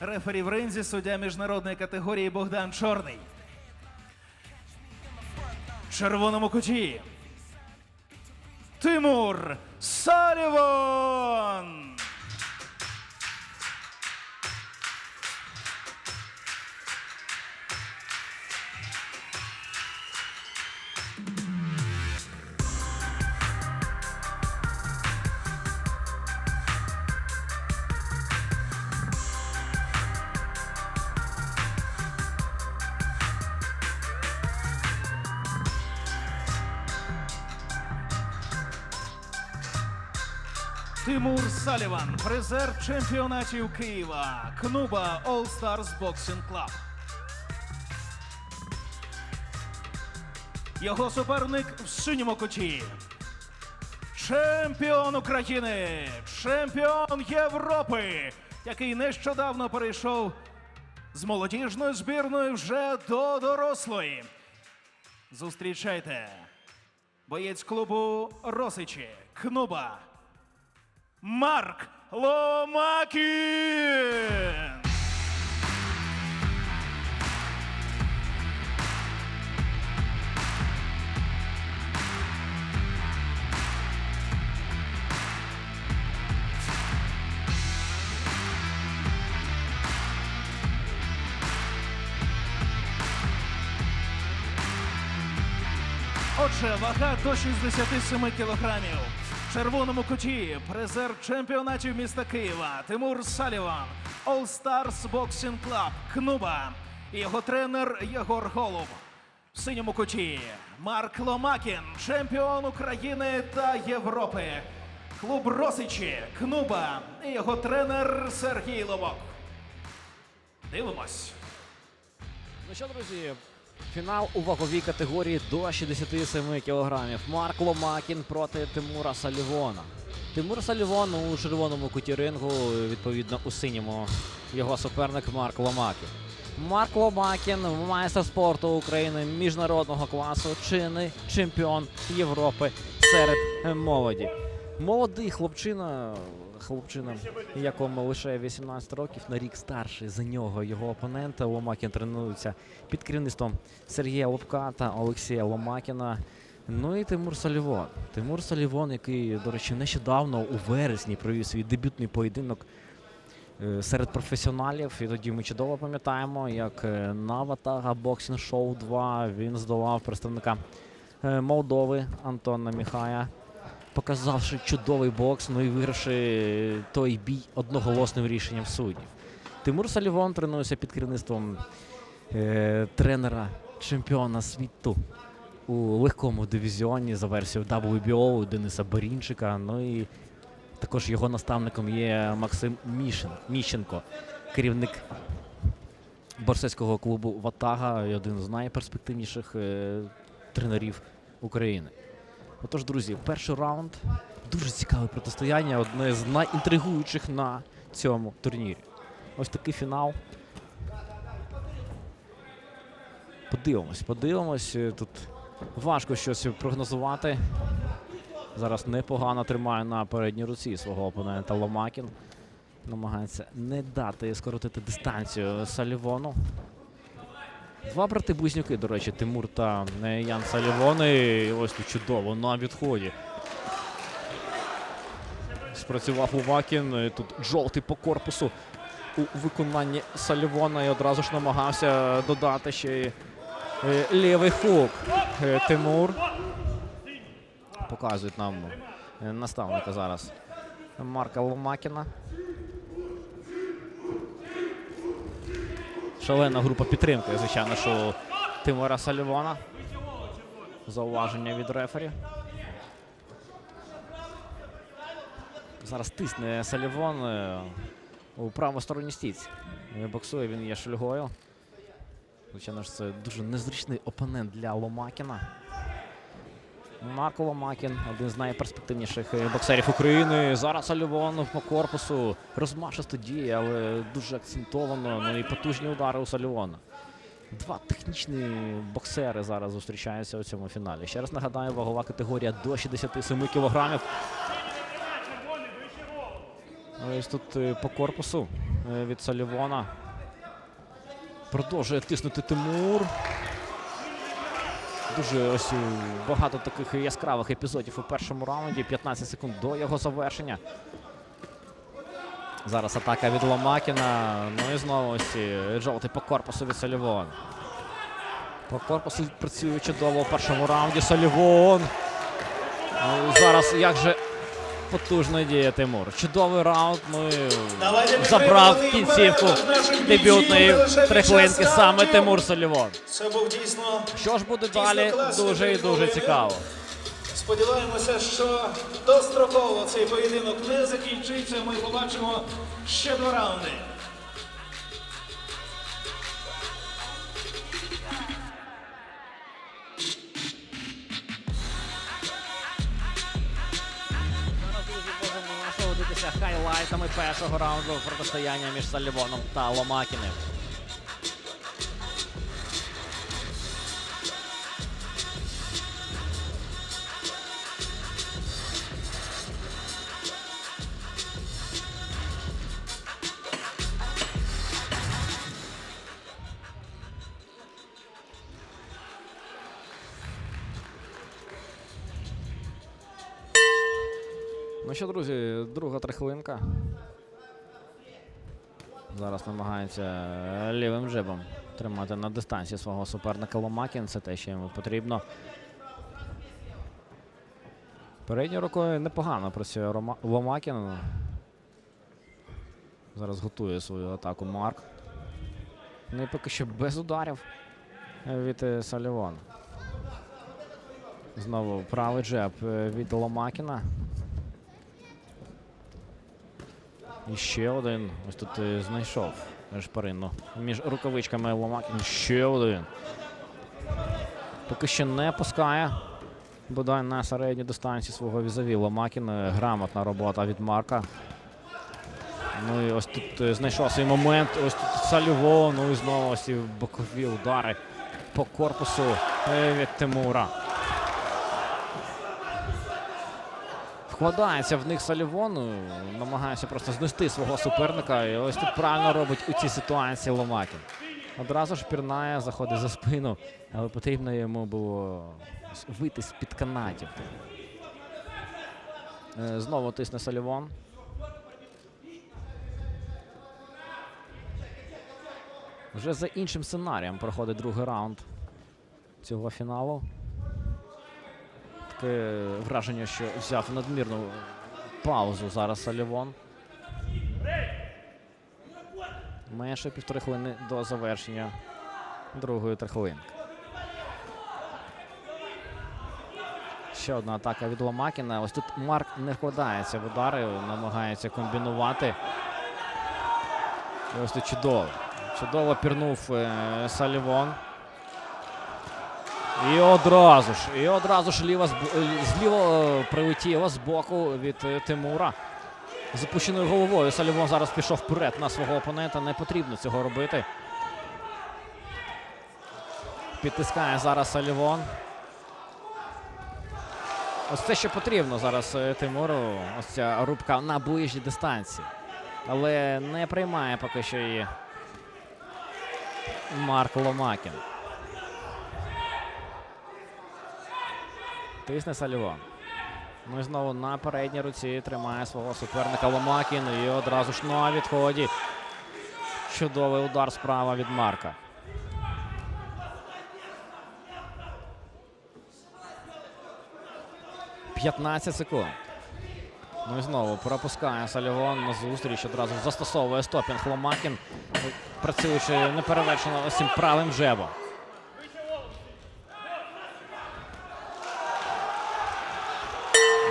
Рефері в ринзі, суддя міжнародної категорії Богдан Чорний. Червоному куті. Тимур Салівон. Тимур Саліван, призер чемпіонатів Києва, Кнуба All Stars Boxing Club. Його суперник в синьому куті. Чемпіон України, чемпіон Європи, який нещодавно перейшов з молодіжної збірної вже до дорослої. Зустрічайте. Боєць клубу Росичі, Кнуба. Марк Ломакін. Отже, вага до 67 кілограмів. Червоному куті призер чемпіонатів міста Києва Тимур Саліван, All Stars Boxing Club, Кнуба. Його тренер Єгор Голуб. В синьому куті Марк Ломакін, чемпіон України та Європи. Клуб Росичі, Кнуба. І його тренер Сергій Лобок. Дивимось. Ну що, друзі, фінал у ваговій категорії до 67 кілограмів. Марк Ломакін проти Тимура Салівона. Тимур Салівон у червоному куті рингу, відповідно у синьому його суперник Марк Ломакін. Марк Ломакін, майстер спорту України міжнародного класу, чинний чемпіон Європи серед молоді. Молодий хлопчина, хлопчина, якому лише 18 років, на рік старший за нього його опонента. Ломакін тренується під керівництвом Сергія Лобка та Олексія Ломакіна. Ну і Тимур Салівон. Тимур Салівон, який, до речі, нещодавно у вересні провів свій дебютний поєдинок е, серед професіоналів. І тоді ми чудово пам'ятаємо, як е, на Ватага Боксінг Шоу 2 він здолав представника е, Молдови Антона Міхая, показавши чудовий бокс, ну і вигравши той бій одноголосним рішенням суддів. Тимур Салівон тренується під керівництвом е, тренера чемпіона світу у легкому дивізіоні за версією WBO Дениса Борінчика. Ну і також його наставником є Максим Мішин, Міщенко, керівник борсецького клубу Ватага і один з найперспективніших е, тренерів України. Отож, друзі, перший раунд дуже цікаве протистояння, одне з найінтригуючих на цьому турнірі. Ось такий фінал. Подивимось, подивимось. Е, Тут важко щось прогнозувати. Зараз непогано тримає на передній руці свого опонента Ломакін. Намагається не дати скоротити дистанцію Салівону. Два брати близнюки, до речі, Тимур та е, Ян Салівони. Ось тут чудово на відході. Спрацював Ломакін. е, Тут жовтий по корпусу у виконанні Салівона і одразу ж намагався додати ще й е, лівий хук. Е, Тимур. Показують нам наставника зараз Марка Ломакіна. Шалена група підтримки, звичайно, що Тимора Салівона. Зауваження від рефері. Зараз тисне Салівон у у правосторонній стійці. Е, Боксує він є шульгою. Звичайно ж, це дуже незручний опонент для Ломакіна. Марко Ломакін, один з найперспективніших е, боксерів України. Зараз Салівон по корпусу розмашисто діє, але дуже акцентовано. Ну і потужні удари у Салівона. Два технічні боксери зараз зустрічаються у цьому фіналі. Ще раз нагадаю, вагова категорія до 67 кілограмів. Ось тут е, по корпусу е, від Салівона. Продовжує тиснути Тимур. Дуже ось е, багато таких яскравих епізодів у першому раунді. 15 секунд до його завершення. Зараз атака від Ломакіна. Ну і знову ось е, жовтий по корпусу від Салівона. По корпусу працює чудово у першому раунді. Салівон. Ну, зараз як же потужно діє Тимур. Чудовий раунд. Ну і Давайте забрав кінцівку дебютної час саме. Тимур Салівон. Це був дійсно. Що ж буде далі? Дуже і дуже цікаво. Сподіваємося, що достроково цей поєдинок не закінчиться. Ми побачимо ще два раунди. Хайлайтами першого раунду протистояння між Салівоном та Ломакіним. Що, друзі, друга трихвинка. Зараз намагається лівим джебом тримати на дистанції свого суперника Ломакін. Це те, що йому потрібно. Передньою рукою непогано працює. Ломакін. Зараз готує свою атаку Марк. Ну і поки що без ударів від е, Салівона. Знову правий джеб е, від Ломакіна. І ще один. Ось тут е, знайшов шпарину. Між рукавичками Ломакін. Ще один. Поки що не пускає. Бодай на середній дистанції свого візаві Ломакін. Е, Грамотна робота від Марка. Ну і ось тут е, знайшов свій момент. Ось тут Салюво. Ну і знову ось ці бокові удари по корпусу від Тимура. Вкладається в них Салівон, е, намагається просто знести свого суперника. І ось тут правильно робить у цій ситуації Ломакін. Одразу ж пірнає, заходить за спину, але потрібно йому було вийти з-під канатів. Е, Знову тисне Салівон. Вже за іншим сценарієм проходить другий раунд цього фіналу. Таке враження, що взяв надмірну паузу зараз Салівон. Менше півтори хвилини до завершення другої трихвилинки. Ще одна атака від Ломакіна. Ось тут Марк не вкладається в удари, намагається комбінувати. І ось тут чудово. Чудово пірнув е, Салівон. І одразу ж, і одразу ж ліва е, зліво е, прилетіло з боку від е, Тимура. З опущеною головою Салівон зараз пішов вперед на свого опонента. Не потрібно цього робити. Підтискає зараз Салівон. Ось це, що потрібно зараз Тимуру. Ось ця рубка на ближній дистанції. Але не приймає поки що її Марк Ломакін. Тисне Салівон. Ну і знову на передній руці тримає свого суперника Ломакін. І одразу ж на відході. Чудовий удар справа від Марка. П'ятнадцять секунд. Ну і знову пропускає Салівон на зустріч. Одразу застосовує стопінг Ломакін, працюючи неперевершено ось цим правим жебом.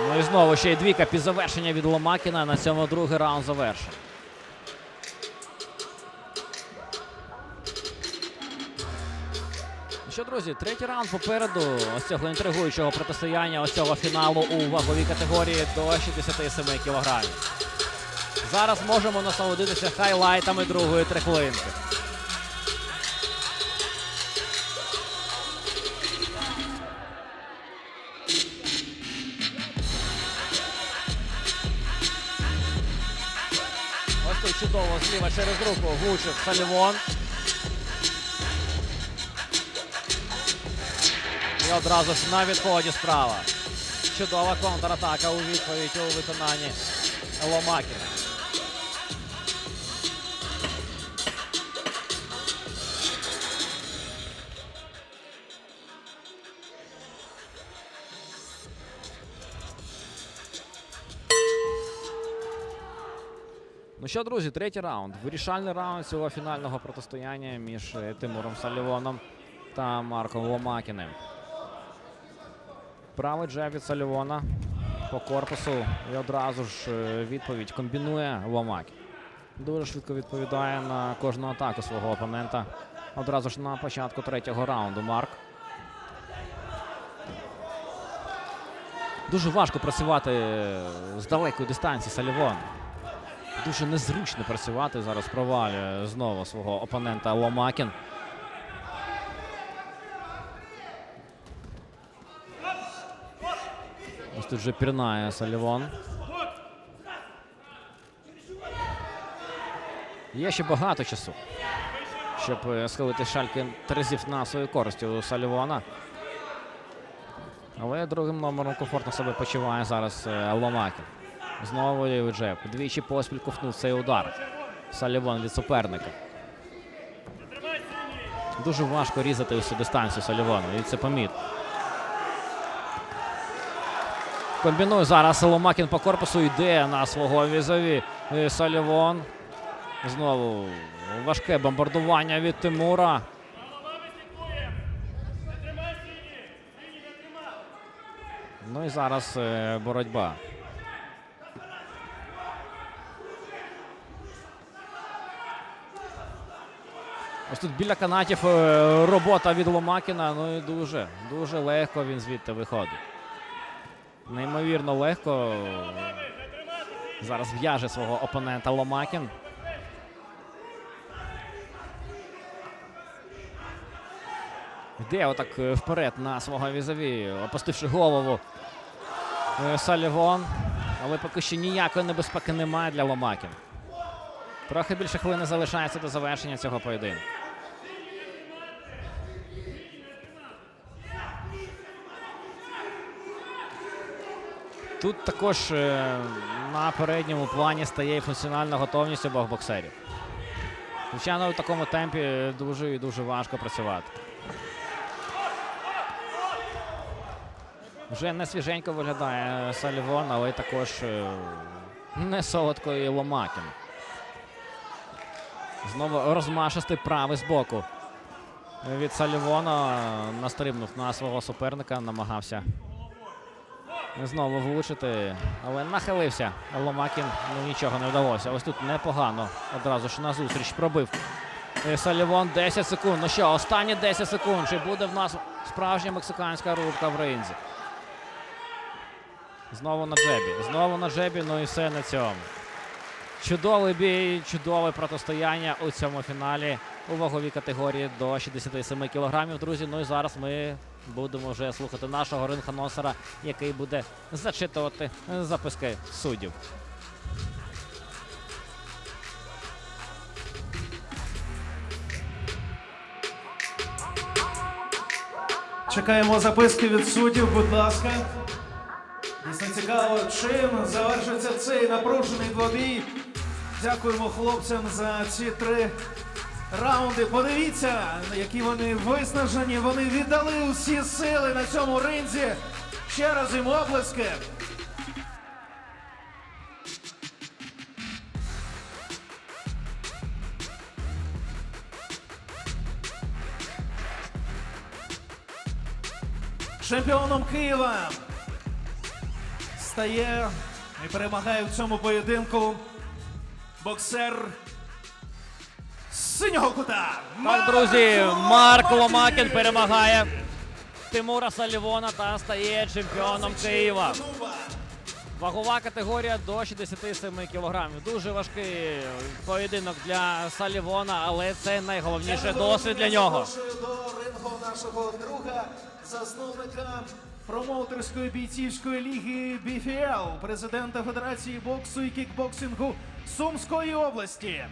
Ну і знову ще й двійка під завершення від Ломакіна. На цьому другий раунд завершено. Ну Що, друзі, третій раунд попереду ось цього інтригуючого протистояння, ось цього фіналу у ваговій категорії до 67 кілограмів. Зараз можемо насолодитися хайлайтами другої трихлинки. Чудово зліва через руку Гучев Салівон. І одразу ж на відході справа. Чудова контратака у відповідь у виконанні Ломакіна. Ну що, друзі, третій раунд. Вирішальний раунд цього фінального протистояння між Тимуром Салівоном та Марком Ломакіним. Правий джеб від Салівона по корпусу і одразу ж е, відповідь комбінує Ломакін. Дуже швидко відповідає на кожну атаку свого опонента. Одразу ж на початку третього раунду Марк. Дуже важко працювати е, з далекої дистанції Салівон. Дуже незручно працювати. Зараз провалює знову свого опонента Ломакін. Ось тут вже пірнає Салівон. Є ще багато часу, щоб схилити шальки терезів на свою користь у Салівона. Але другим номером комфортно себе почуває зараз е, Ломакін. Знову лівий. Двічі поспіль ковтнув цей удар. Салівон від суперника. Дуже важко різати усю дистанцію Салівону. І це помітно. Комбінує зараз Ломакін по корпусу йде на свого візові. Е, Салівон. Знову важке бомбардування від Тимура. Ну і зараз е, боротьба. Ось тут біля канатів е, робота від Ломакіна. Ну і дуже, дуже легко він звідти виходить. Неймовірно легко. Зараз в'яже свого опонента Ломакін. Йде отак е, вперед на свого візові, опустивши голову е, Салівон. Але поки що ніякої небезпеки немає для Ломакін. Трохи більше хвилини залишається до завершення цього поєдинку. Тут також е, на передньому плані стає і функціональна готовність обох боксерів. Звичайно, в такому темпі дуже і дуже важко працювати. Вже не свіженько виглядає Салівон, але також е, не солодко і Ломакін. Знову розмашистий правий збоку. Від Салівона настрибнув на свого суперника, намагався знову влучити, але нахилився. Ломакін ну, нічого не вдалося. Ось тут непогано. Одразу ж на зустріч пробив. Е, Салівон 10 секунд. Ну що, останні 10 секунд. Чи буде в нас справжня мексиканська рубка в ринзі? Знову на джебі. Знову на джебі, ну і все на цьому. Чудовий бій, чудове протистояння у цьому фіналі у ваговій категорії до 67 кілограмів. Друзі, ну і зараз ми будемо вже слухати нашого рингханосера, який буде зачитувати записки суддів. Чекаємо записки від суддів, будь ласка. Дійсно цікаво, чим завершиться цей напружений двобій. Дякуємо хлопцям за ці три раунди. Подивіться, які вони виснажені. Вони віддали усі сили на цьому ринзі. Ще раз їм оплески. Чемпіоном Києва стає і перемагає в цьому поєдинку боксер синього кута. Так, друзі, Марк Ломакін перемагає Тимура Салівона та стає чемпіоном Києва. Вагова категорія до 67 кілограмів. Дуже важкий поєдинок для Салівона, але це найголовніше досвід для нього. До рингу нашого друга, засновника промоутерської бійцівської ліги BFL, президента Федерації боксу і кікбоксингу Сумської області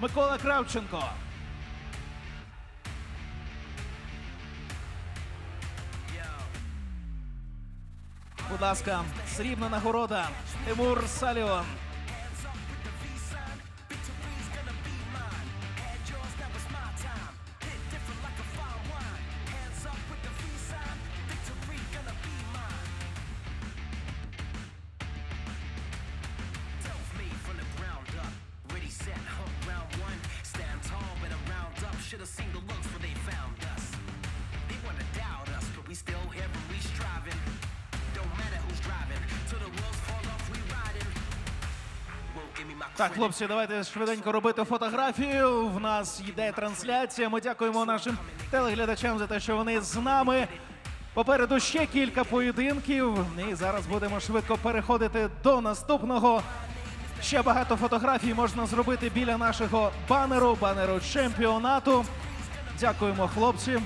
Микола Кравченко. Будь ласка, срібна нагорода Тимур Саліон. Так, хлопці, давайте швиденько робити фотографію. В нас йде трансляція. Ми дякуємо нашим телеглядачам за те, що вони з нами. Попереду ще кілька поєдинків. І зараз будемо швидко переходити до наступного. Ще багато фотографій можна зробити біля нашого банеру, банеру чемпіонату. Дякуємо, хлопці.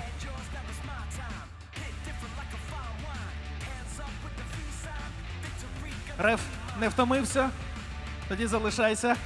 Реф не втомився. Тоді залишайся.